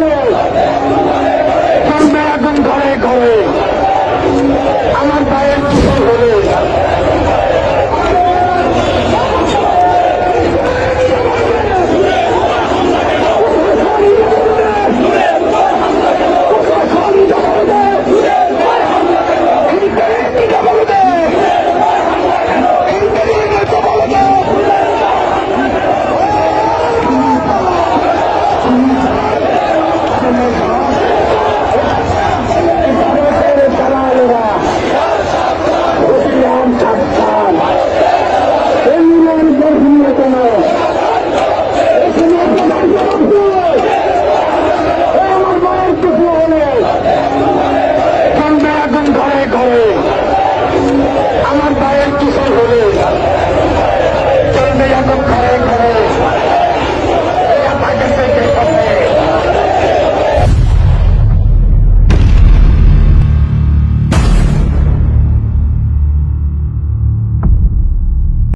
হলো চলো ঠান্ডা আগুন ধরে।